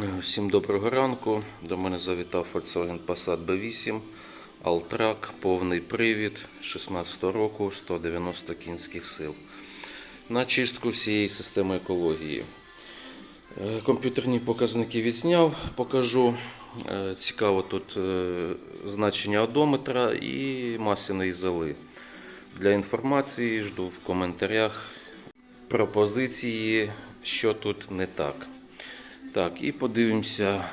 Е, Всім доброго ранку. До мене завітав Volkswagen Passat B8, Alltrack, повний привід 16 року, 190 кінських сил. На чистку всієї системи екології. Е, Комп'ютерні показники відзняв, покажу. Е, Цікаво тут значення одометра і масляної золи. Для інформації жду в коментарях пропозиції, що тут не так. Так, і подивимося.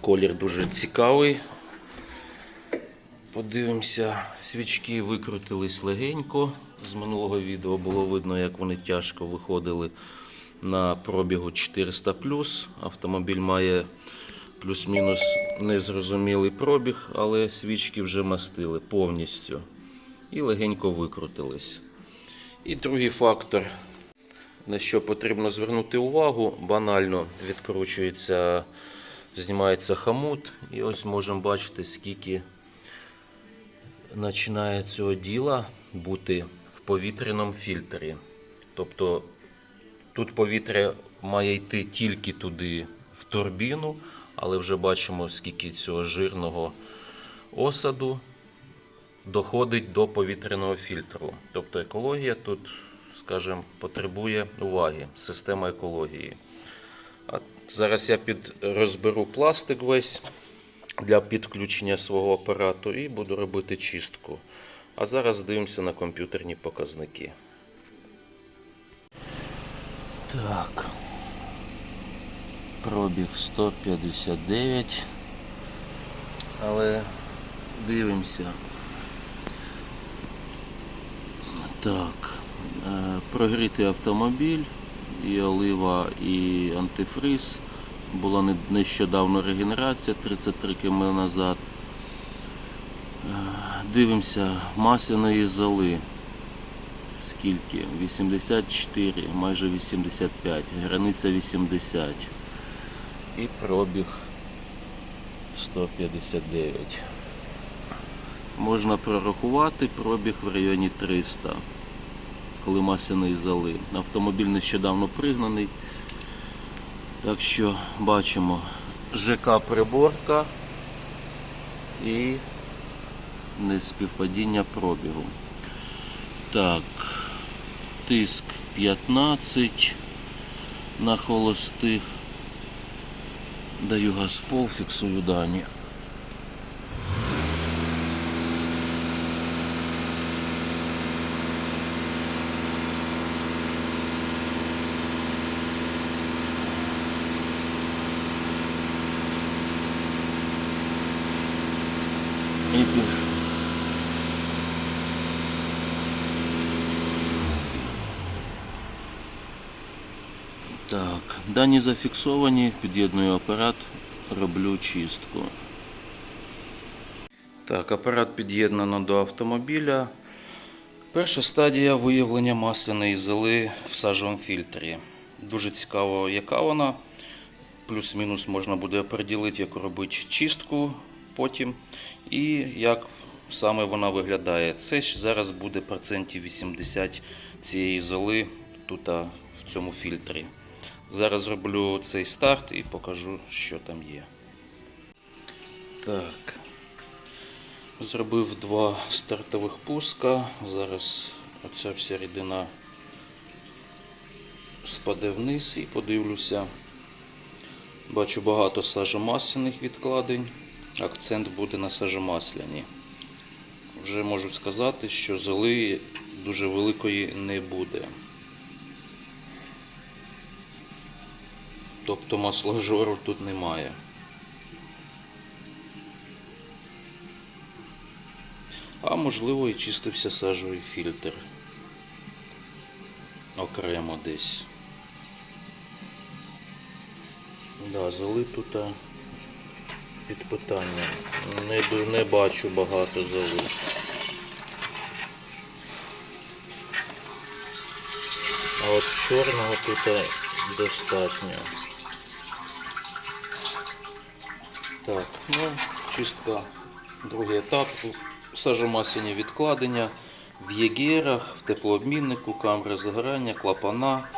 Колір дуже цікавий. Подивимося, свічки викрутились легенько. З минулого відео було видно, як вони тяжко виходили на пробігу 400 Автомобіль має плюс-мінус незрозумілий пробіг, але свічки вже мастили повністю. І легенько викрутились. І другий фактор на що потрібно звернути увагу, банально відкручується, знімається хамут, і ось можемо бачити, скільки починає цього діла бути в повітряному фільтрі. Тобто тут повітря має йти тільки туди, в турбіну, але вже бачимо, скільки цього жирного осаду доходить до повітряного фільтру. Тобто екологія тут скажімо, потребує уваги, система екології. А зараз я під, розберу пластик весь для підключення свого апарату і буду робити чистку. А зараз дивимося на комп'ютерні показники. Так. Пробіг 159. Але дивимося. Так. Е, Прогрітий автомобіль, і олива, і антифриз. Була нещодавно регенерація 33 км назад. Е, Дивимося, масляної золи. Скільки? 84, майже 85, границя 80. І пробіг 159. Можна прорахувати пробіг в районі 300 коли масляної зали. Автомобіль нещодавно пригнаний. Так що бачимо ЖК приборка і неспівпадіння пробігу. Так, тиск 15 на холостих. Даю газпол, фіксую дані. І піш. Так, дані зафіксовані, під'єдную апарат, роблю чистку. Так, апарат під'єднано до автомобіля. Перша стадія виявлення масляної золи в сажовому фільтрі. Дуже цікаво, яка вона. Плюс-мінус можна буде оприділити, як робити чистку потім. І як саме вона виглядає. Це ж зараз буде процентів 80 цієї золи тут в цьому фільтрі. Зараз зроблю цей старт і покажу, що там є. Так. Зробив два стартових пуска. Зараз оця вся рідина спаде вниз і подивлюся. Бачу багато сажомасляних відкладень. Акцент буде на сажомасляні. Вже можу сказати, що золи дуже великої не буде. Тобто масложору тут немає. А можливо і чистився сажовий фільтр. Окремо десь. Да, золи тут під питанням. Не, не бачу багато золи. А от чорного тут достатньо. Так, ну, чистка, другий етап. Сажомасляні відкладення в єгерах, в теплообміннику, камери загорання, клапана.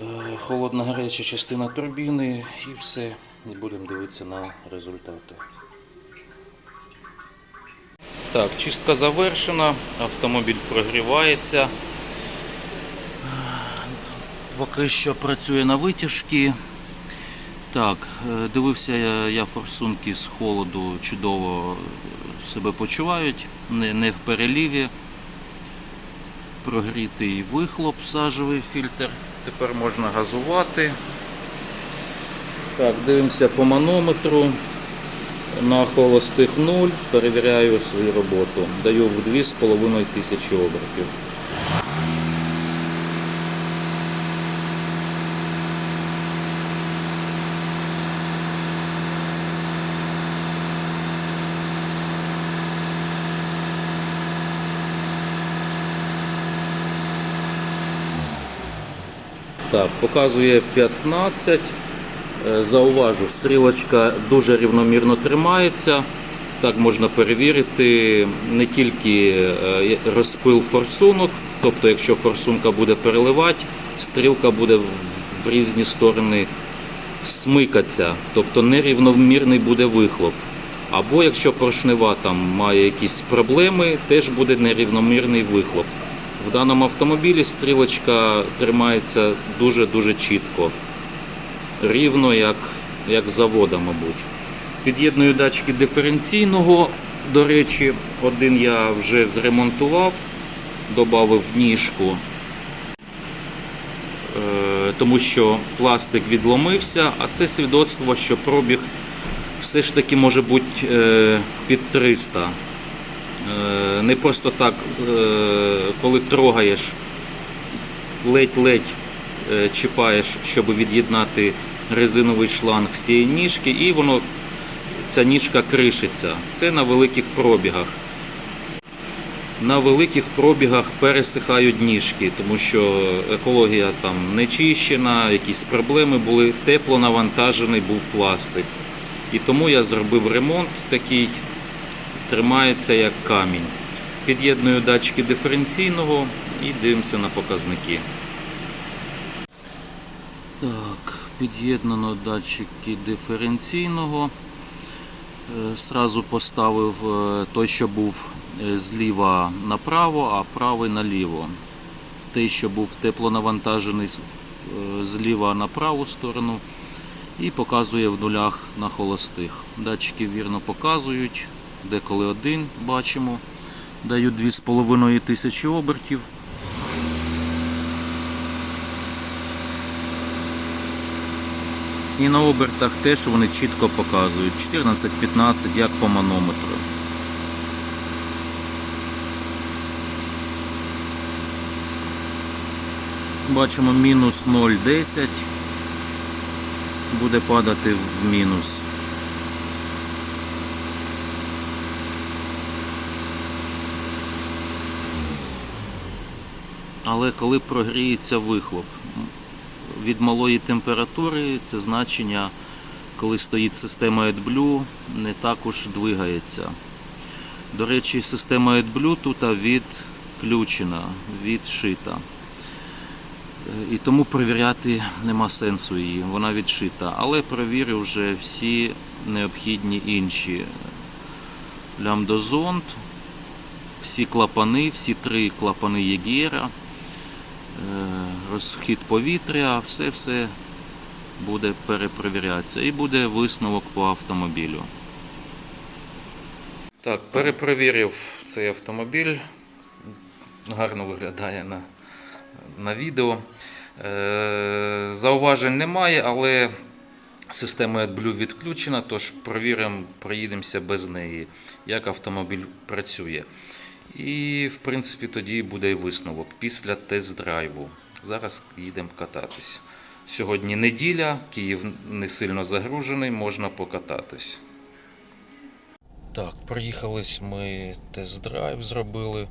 Е, Холодна гаряча частина турбіни і все. І будемо дивитися на результати. Так, чистка завершена, автомобіль прогрівається. Поки що працює на витяжки. Так, е, дивився я, форсунки з холоду чудово себе почувають, не, не в переліві. Прогрітий вихлоп, сажевий фільтр. Тепер можна газувати. Так, дивимося по манометру. На холостих 0 перевіряю свою роботу. Даю в 2,5 тисячі обертів. Так, показує 15. Е, Зауважу, стрілочка дуже рівномірно тримається. Так можна перевірити не тільки е, розпил форсунок, тобто, якщо форсунка буде переливати, стрілка буде в різні сторони смикатися, тобто нерівномірний буде вихлоп. Або якщо поршнева там має якісь проблеми, теж буде нерівномірний вихлоп. В даному автомобілі стрілочка тримається дуже-дуже чітко рівно, як, як завода, мабуть. Під'єдную датчики диференційного. До речі, один я вже зремонтував, додав ніжку, е, тому що пластик відломився, а це свідоцтво, що пробіг все ж таки може бути е, під 300. Е, Не просто так, е, коли трогаєш, ледь-ледь е, чіпаєш, щоб від'єднати резиновий шланг з цієї ніжки, і воно ця ніжка кришиться. Це на великих пробігах. На великих пробігах пересихають ніжки, тому що екологія там не чищена, якісь проблеми були, тепло навантажений був пластик. І тому я зробив ремонт такий, тримається як камінь. Під'єдную датчики диференційного і дивимося на показники. Так, під'єднано датчики диференційного. Е, Сразу поставив е, той, що був е, зліва направо, а правий наліво. Той, що був теплонавантажений зліва на праву сторону, і показує в нулях на холостих. Датчики вірно показують, деколи один бачимо. Даю 2,5 тисячі обертів. І на обертах теж вони чітко показують 14-15, як по манометру. Бачимо мінус 0,10. Буде падати в мінус. Але коли прогріється вихлоп, від малої температури це значення, коли стоїть система AdBlue, не також двигається. До речі, система AdBlue тут відключена, відшита. І тому перевіряти нема сенсу її, вона відшита. Але перевірив вже всі необхідні інші лямдозонд, всі клапани, всі три клапани Єгера розхід повітря, все-все буде перепровірятися і буде висновок по автомобілю. Так, перепровірив цей автомобіль. Гарно виглядає на, на відео. Е, зауважень немає, але система AdBlue відключена, тож провіримо, проїдемося без неї, як автомобіль працює. І, в принципі, тоді буде і висновок після тест-драйву. Зараз їдемо кататись. Сьогодні неділя, Київ не сильно загружений, можна покататись. Так, приїхались ми тест-драйв зробили.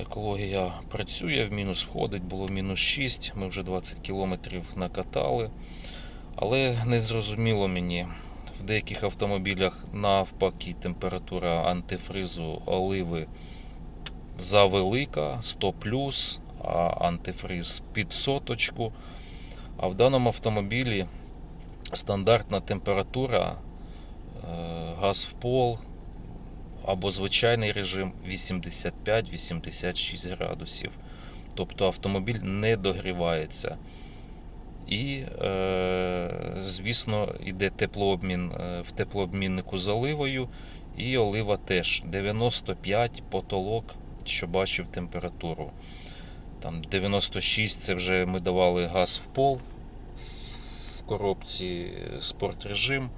Екологія працює, в мінус входить, було мінус 6, ми вже 20 кілометрів накатали. Але не зрозуміло мені, в деяких автомобілях навпаки температура антифризу оливи завелика 100 плюс, а антифриз під соточку. А в даному автомобілі стандартна температура, е, газ в пол або звичайний режим 85-86 градусів. Тобто автомобіль не догрівається. І, е, звісно, йде теплообмін е, в теплообміннику з оливою, і олива теж 95 потолок, що бачив температуру. Там 96 це вже ми давали газ в пол в коробці спорт режим,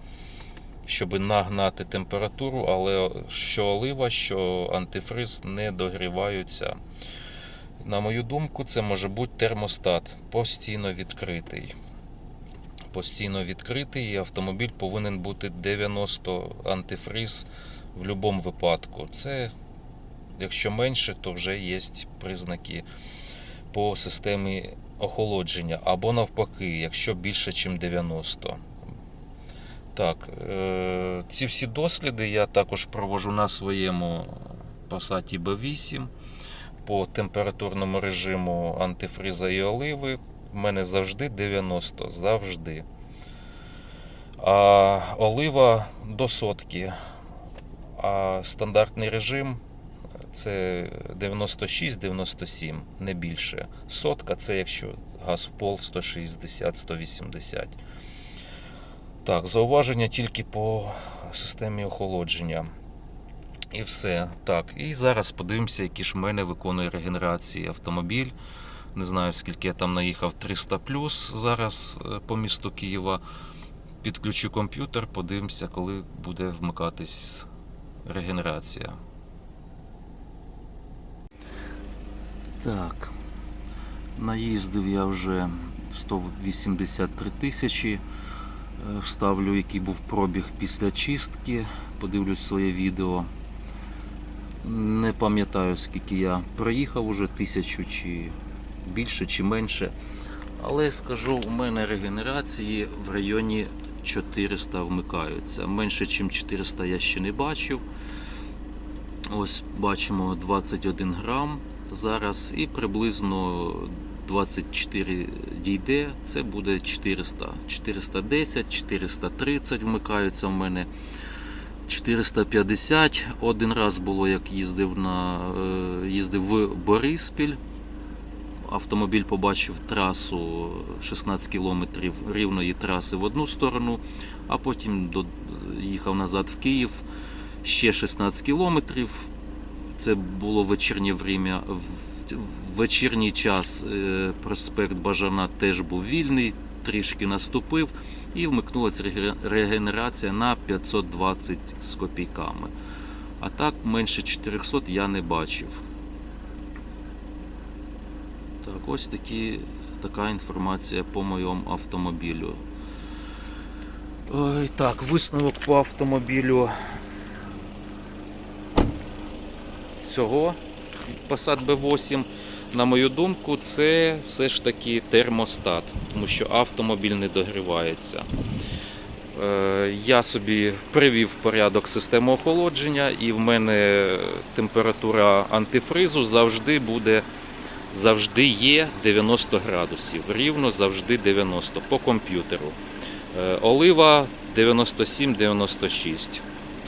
щоб нагнати температуру, але що олива, що антифриз не догріваються. На мою думку, це може бути термостат постійно відкритий. Постійно відкритий, і автомобіль повинен бути 90 антифриз в будь-якому випадку. Це, якщо менше, то вже є признаки по системі охолодження. Або навпаки, якщо більше, ніж 90. Так, е, ці всі досліди я також провожу на своєму Passat B8 по температурному режиму антифриза і оливи. В мене завжди 90, завжди. А олива до сотки. А стандартний режим це 96-97, не більше. Сотка це якщо газ в пол 160-180. Так, зауваження тільки по системі охолодження. І все. Так, і зараз подивимося, які ж в мене виконує регенерації автомобіль. Не знаю, скільки я там наїхав 300 плюс зараз е, по місту Києва. Підключу комп'ютер, подивимося, коли буде вмикатись регенерація. Так. Наїздив я вже 183 тисячі. Е, Вставлю, який був пробіг після чистки. Подивлюсь своє відео. Не пам'ятаю, скільки я проїхав уже тисячу чи більше, чи менше. Але скажу, у мене регенерації в районі 400 вмикаються. Менше, ніж 400 я ще не бачив. Ось бачимо 21 грам зараз і приблизно 24 дійде, це буде 400. 410, 430 вмикаються в мене. 450. Один раз було, як їздив на е, їздив в Бориспіль. Автомобіль побачив трасу 16 кілометрів рівної траси в одну сторону, а потім їхав назад в Київ ще 16 кілометрів. Це було вечірнє время. В в вечірній час е, проспект Бажана теж був вільний, трішки наступив і вмикнулася регенерація на 520 з копійками. А так менше 400 я не бачив. Так, ось такі, така інформація по моєму автомобілю. Ой, так, висновок по автомобілю цього Passat B8, на мою думку, це все ж таки термостат, тому що автомобіль не догрівається. Е, Я собі привів порядок систему охолодження, і в мене температура антифризу завжди буде, завжди є 90 градусів. Рівно завжди 90 по комп'ютеру. Е, Олива 97-96.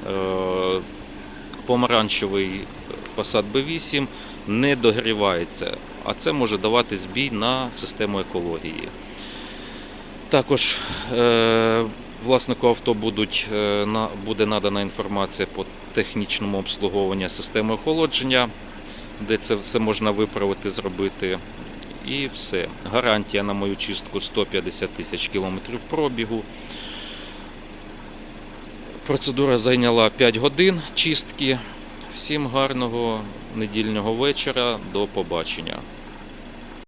Е, Помаранчевий Passat B8 не догрівається, а це може давати збій на систему екології. Також е, власнику авто будуть, е, буде надана інформація по технічному обслуговуванню системи охолодження, де це все можна виправити, зробити. І все. Гарантія на мою чистку 150 тисяч кілометрів пробігу. Процедура зайняла 5 годин чистки. Всім гарного недільного вечора. До побачення.